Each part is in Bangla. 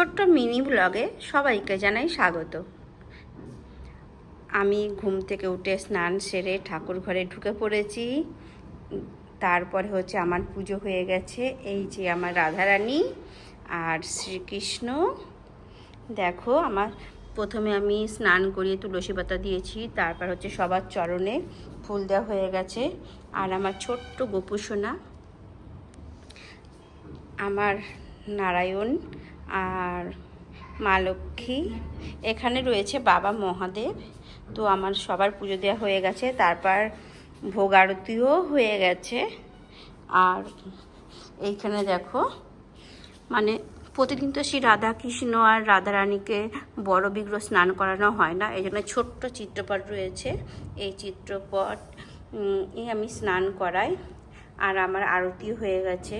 ছোট্ট মিনি ব্লগে সবাইকে জানাই স্বাগত। আমি ঘুম থেকে উঠে স্নান সেরে ঠাকুর ঘরে ঢুকে পড়েছি। তারপরে হচ্ছে আমার পুজো হয়ে গেছে। এই যে আমার রাধারানী আর শ্রীকৃষ্ণ। দেখো, আমার প্রথমে আমি স্নান করিয়ে তুলসী পাতা দিয়েছি, তারপর হচ্ছে সবার চরণে ফুল দেওয়া হয়ে গেছে। আর আমার ছোট্ট গোপুসোনা, আমার নারায়ণ আর মা লক্ষ্মী। এখানে রয়েছে বাবা মহাদেব। তো আমার সবার পুজো দেওয়া হয়ে গেছে। তারপর ভোগ আরতিও হয়ে গেছে। আর এইখানে দেখো মানে প্রতিদিন তো শ্রী রাধাকৃষ্ণ আর রাধারানীকে বড় বিগ্রহ স্নান করানো হয় না। এই জন্য ছোট্ট চিত্রপট রয়েছে। এই চিত্রপট আমি স্নান করাই। আর আমার আরতিও হয়ে গেছে।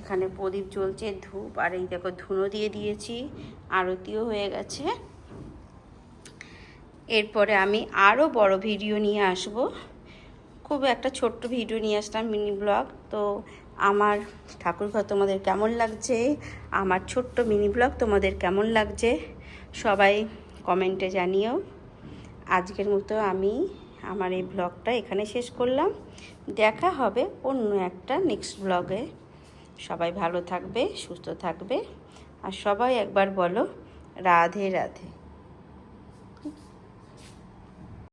এখানে প্রদীপ জ্বলছে, ধূপ, আর এই দেখো ধুনো দিয়ে দিয়েছি, আরতিও হয়ে গেছে। এরপরে আমি আরও বড় ভিডিও নিয়ে আসব। খুব একটা ছোট্ট ভিডিও নিয়ে আসলাম, মিনি ব্লগ। তো আমার ঠাকুরঘর তোমাদের কেমন লাগছে? আমার ছোট্ট মিনি ব্লগ তোমাদের কেমন লাগছে? সবাই কমেন্টে জানিও। আজকের মতো আমি আমার এই ব্লগটা এখানে শেষ করলাম। দেখা হবে অন্য একটা নেক্সট ব্লগে সবাই ভালো থাকবে সুস্থ থাকবে। আর সবাই একবার বলো রাধে রাধে।